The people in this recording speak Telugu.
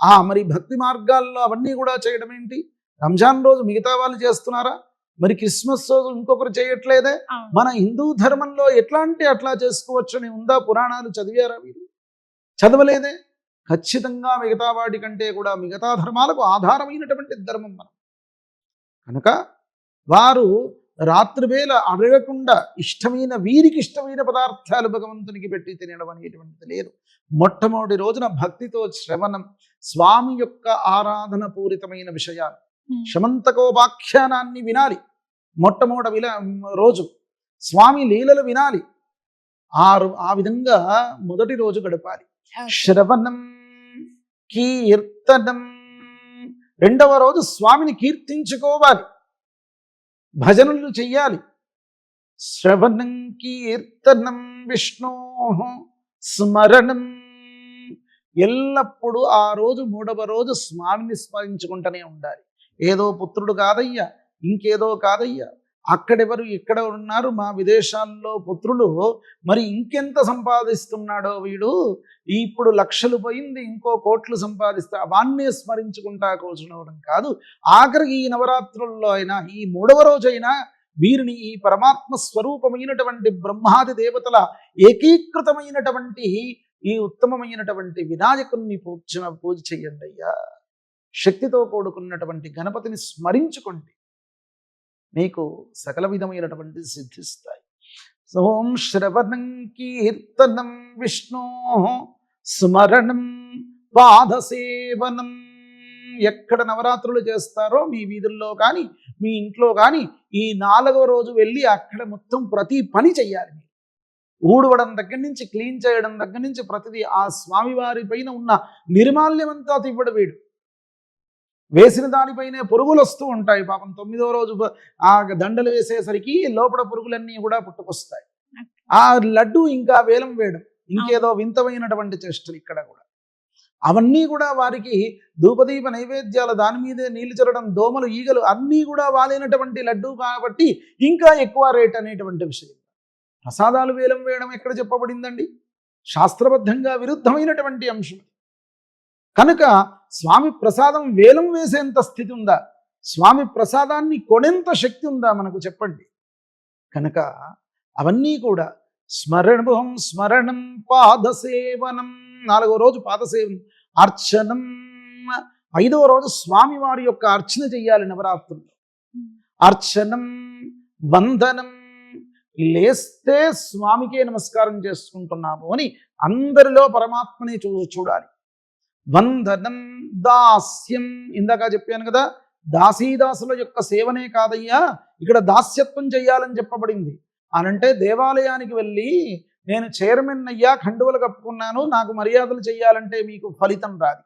ఆ మరి భక్తి మార్గాల్లో అవన్నీ కూడా చేయడం ఏంటి? రంజాన్ రోజు మిగతా వాళ్ళు చేస్తున్నారా? మరి క్రిస్మస్ రోజు ఇంకొకరు చేయట్లేదే. మన హిందూ ధర్మంలో ఎట్లాంటి అట్లా చేసుకోవచ్చని ఉందా? పురాణాలు చదివారా మీరు? చదవలేదే? ఖచ్చితంగా మిగతా వాటి కంటే కూడా మిగతా ధర్మాలకు ఆధారమైనటువంటి ధర్మం మనం. కనుక వారు రాత్రివేళ అడగకుండా ఇష్టమైన వీరికి ఇష్టమైన పదార్థాలు భగవంతునికి పెట్టి తినడం అనేటువంటిది లేదు. మొట్టమొదటి రోజున భక్తితో శ్రవణం స్వామి యొక్క ఆరాధన పూరితమైన విషయాలు. శమంతకోపాఖ్యానాన్ని వినాలి. మొట్టమొదటి విల రోజు స్వామి లీలలు వినాలి. ఆ ఆ విధంగా మొదటి రోజు గడపాలి. శ్రవణం కీర్తనం రెండవ రోజు స్వామిని కీర్తించుకోవాలి. భజనలు చెయ్యాలి. శ్రవణం కీర్తనం విష్ణో స్మరణం. ఎల్లప్పుడూ ఆ రోజు మూడవ రోజు స్వామిని స్మరించుకుంటూనే ఉండాలి. ఏదో పుత్రుడు కాదయ్యా ఇంకేదో కాదయ్యా. అక్కడెవరు? ఇక్కడ ఉన్నారు? మా విదేశాల్లో పుత్రులు. మరి ఇంకెంత సంపాదిస్తున్నాడో వీడు? ఇప్పుడు లక్షలు పోయింది ఇంకో కోట్లు సంపాదిస్తా. వాన్నే స్మరించుకుంటా కూర్చునవడం కాదు. ఆఖరికి ఈ నవరాత్రుల్లో అయినా ఈ మూడవ రోజైనా వీరిని ఈ పరమాత్మ స్వరూపమైనటువంటి బ్రహ్మాది దేవతల ఏకీకృతమైనటువంటి ఈ ఉత్తమమైనటువంటి వినాయకుణ్ణి పూజ పూజ చెయ్యండి అయ్యా. శక్తితో కూడుకున్నటువంటి గణపతిని స్మరించుకోండి. మీకు సకల విధమైనటువంటి సిద్ధిస్తాయి. ఓం శ్రవణం కీర్తనం విష్ణు స్మరణం పాదసేవనం. ఎక్కడ నవరాత్రులు చేస్తారో మీ వీధుల్లో కానీ మీ ఇంట్లో కానీ ఈ నాలుగవ రోజు వెళ్ళి అక్కడ మొత్తం ప్రతి పని చెయ్యాలి మీరు. ఊడవడం దగ్గర నుంచి క్లీన్ చేయడం దగ్గర నుంచి ప్రతిదీ ఆ స్వామివారి పైన ఉన్న నిర్మాల్యమంతా తివ్వడు వీడు. వేసిన దానిపైనే పురుగులు వస్తూ ఉంటాయి. పాపం తొమ్మిదో రోజు ఆ దండలు వేసేసరికి లోపల పురుగులన్నీ కూడా పుట్టుకొస్తాయి. ఆ లడ్డు ఇంకా వేలం వేయడం ఇంకేదో వింతమైనటువంటి చేష్టలు ఇక్కడ కూడా. అవన్నీ కూడా వారికి ధూపదీప నైవేద్యాలు దాని మీదే నీళ్ళు చల్లడం దోమలు ఈగలు అన్నీ కూడా వాలినటువంటి లడ్డు కాబట్టి ఇంకా ఎక్కువ రేట్ అనేటువంటి విషయం. ప్రసాదాలు వేలం వేయడం ఎక్కడ చెప్పబడిందండి? శాస్త్రబద్ధంగా విరుద్ధమైనటువంటి అంశం. కనుక స్వామి ప్రసాదం వేలం వేసేంత స్థితి ఉందా? స్వామి ప్రసాదాన్ని కొనేంత శక్తి ఉందా మనకు చెప్పండి. కనుక అవన్నీ కూడా స్మరణం స్మరణం పాదసేవనం నాలుగో రోజు పాదసేవనం అర్చనం ఐదవ రోజు స్వామి వారి యొక్క అర్చన చెయ్యాలి నవరాత్రుల్లో. అర్చనం వందనం లేస్తే స్వామికే నమస్కారం చేసుకుంటున్నాము అని అందరిలో పరమాత్మని చూ చూడాలి. వందనం దాస్యం. ఇందాక చెప్పాను కదా దాసీదాసుల యొక్క సేవనే కాదయ్యా ఇక్కడ దాస్యత్వం చెయ్యాలని చెప్పబడింది. అనంటే దేవాలయానికి వెళ్ళి నేను చైర్మన్ అయ్యా ఖండువలు కప్పుకున్నాను నాకు మర్యాదలు చెయ్యాలంటే మీకు ఫలితం రాదు.